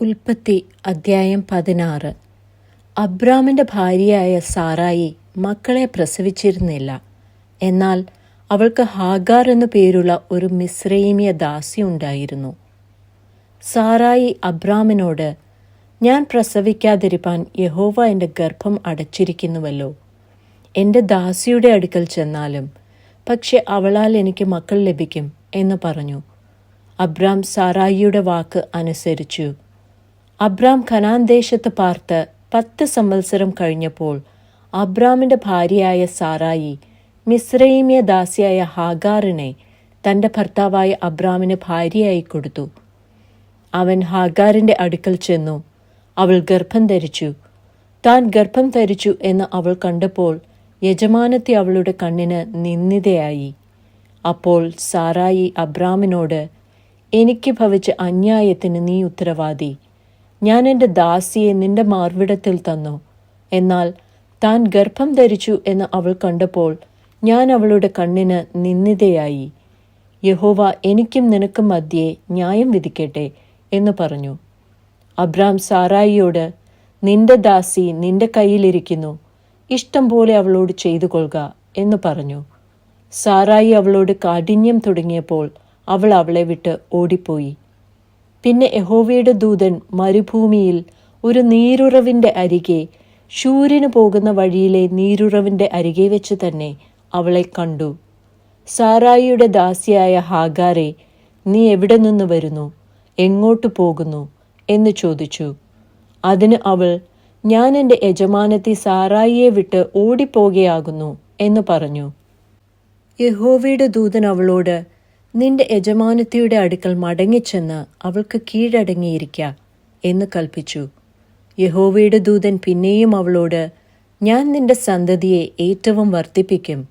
ഉൽപ്പത്തി അദ്ധ്യായം പതിനാറ്. അബ്രാമിന്റെ ഭാര്യയായ സാറായി മക്കളെ പ്രസവിച്ചിരുന്നില്ല. എന്നാൽ അവൾക്ക് ഹാഗാർ എന്നു പേരുള്ള ഒരു മിശ്രൈമിയ ദാസി ഉണ്ടായിരുന്നു. സാറായി അബ്രാമിനോട് ഞാൻ പ്രസവിക്കാതിരിപ്പാൻ യഹോവ എന്റെ ഗർഭം അടച്ചിരിക്കുന്നുവല്ലോ. എന്റെ ദാസിയുടെ അടുക്കൽ ചെന്നാലും പക്ഷെ അവളാൽ എനിക്ക് മക്കൾ ലഭിക്കും എന്ന് പറഞ്ഞു. അബ്രാം സാറായിയുടെ വാക്ക് അനുസരിച്ചു. അബ്രാം കനാൻ ദേശത്ത് പാർത്ത് പത്ത് സംവത്സരം കഴിഞ്ഞപ്പോൾ അബ്രാമിന്റെ ഭാര്യയായ സാറായി മിസ്രൈമിയ ദാസിയായ ഹാഗാറിനെ തന്റെ ഭർത്താവായ അബ്രാമിന് ഭാര്യയായി കൊടുത്തു. അവൻ ഹാഗാറിന്റെ അടുക്കൽ ചെന്നു. അവൾ ഗർഭം ധരിച്ചു. താൻ ഗർഭം ധരിച്ചു എന്ന് അവൾ കണ്ടപ്പോൾ യജമാനത്തി അവളുടെ കണ്ണിന് നിന്ദിതയായി. അപ്പോൾ സാറായി അബ്രാമിനോട് എനിക്ക് ഭവിച്ച അന്യായത്തിന് നീ ഉത്തരവാദി. ഞാൻ എന്റെ ദാസിയെ നിന്റെ മാർവിടത്തിൽ തന്നു. എന്നാൽ താൻ ഗർഭം ധരിച്ചു എന്ന് അവൾ കണ്ടപ്പോൾ ഞാൻ അവളുടെ കണ്ണിന് നിന്ദിതയായി. യഹോവ എനിക്കും നിനക്കും മധ്യേ ന്യായം വിധിക്കട്ടെ എന്ന് പറഞ്ഞു. അബ്രാം സാറായിയോട് നിന്റെ ദാസി നിന്റെ കയ്യിലിരിക്കുന്നു. ഇഷ്ടം പോലെ അവളോട് ചെയ്തു കൊള്ളുക എന്ന് പറഞ്ഞു. സാറായി അവളോട് കാഠിന്യം തുടങ്ങിയപ്പോൾ അവൾ അവളെ വിട്ട് ഓടിപ്പോയി. പിന്നെ യഹോവയുടെ ദൂതൻ മരുഭൂമിയിൽ ഒരു നീരുറവിന്റെ അരികെ ശൂര്യന് പോകുന്ന വഴിയിലെ നീരുറവിന്റെ അരികെ വെച്ച് തന്നെ അവളെ കണ്ടു. സാറായിയുടെ ദാസിയായ ഹാഗാറെ നീ എവിടെ നിന്ന് വരുന്നു? എങ്ങോട്ട് പോകുന്നു? എന്ന് ചോദിച്ചു. അതിന് അവൾ ഞാൻ എന്റെ യജമാനത്തി സാറായിയെ വിട്ട് ഓടിപ്പോകുകയാകുന്നു എന്ന് പറഞ്ഞു. യഹോവയുടെ ദൂതൻ അവളോട് നിന്റെ യജമാനത്തിയുടെ അടുക്കൽ മടങ്ങിച്ചെന്ന് അവൾക്ക് കീഴടങ്ങിയിരിക്ക എന്ന് കൽപ്പിച്ചു. യഹോവയുടെ ദൂതൻ പിന്നെയും അവളോട് ഞാൻ നിന്റെ സന്തതിയെ ഏറ്റവും വർദ്ധിപ്പിക്കും.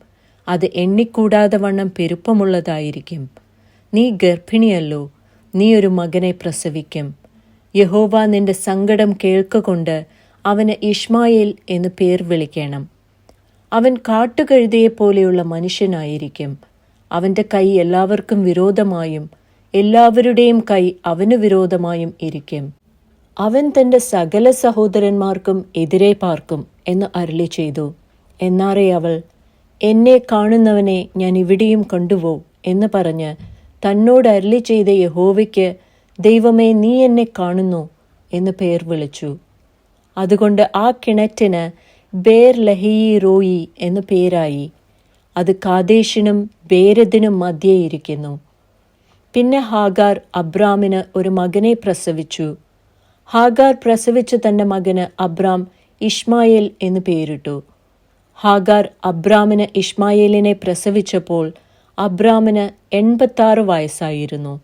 അത് എണ്ണിക്കൂടാതെ വണ്ണം പെരുപ്പമുള്ളതായിരിക്കും. നീ ഗർഭിണിയല്ലോ. നീ ഒരു മകനെ പ്രസവിക്കും. യഹോവ നിന്റെ സങ്കടം കേൾക്കൊണ്ട് അവന് ഇഷ്മായേൽ എന്ന് പേർ വിളിക്കണം. അവൻ കാട്ടുകഴുതയെ പോലെയുള്ള മനുഷ്യനായിരിക്കും. അവന്റെ കൈ എല്ലാവർക്കും വിരോധമായും എല്ലാവരുടെയും കൈ അവന് വിരോധമായും ഇരിക്കും. അവൻ തന്റെ സകല സഹോദരന്മാർക്കും എതിരെ പാർക്കും എന്ന് അരുളി ചെയ്തു. എന്നാറേ അവൾ എന്നെ കാണുന്നവനെ ഞാൻ ഇവിടെയും കണ്ടുവോ? എന്ന് പറഞ്ഞ് തന്നോട് അരുളി ചെയ്ത യഹോവയ്ക്ക് ദൈവമേ നീ എന്നെ കാണുന്നു എന്ന് പേർ വിളിച്ചു. അതുകൊണ്ട് ആ കിണറ്റിന് ബേർ ലഹിയി റോയി എന്ന് പേരായി. അത് കാദേശിനും ബേരദിനും മധ്യേ ഇരിക്കുന്നു. പിന്നെ ഹാഗാർ അബ്രാമിന് ഒരു മകനെ പ്രസവിച്ചു. ഹാഗാർ പ്രസവിച്ച തന്റെ മകന് അബ്രാം ഇഷ്മായേൽ എന്ന് പേരിട്ടു. ഹാഗാർ അബ്രാമിന് ഇഷ്മായേലിനെ പ്രസവിച്ചപ്പോൾ അബ്രാമിന് എൺപത്താറ് വയസ്സായിരുന്നു.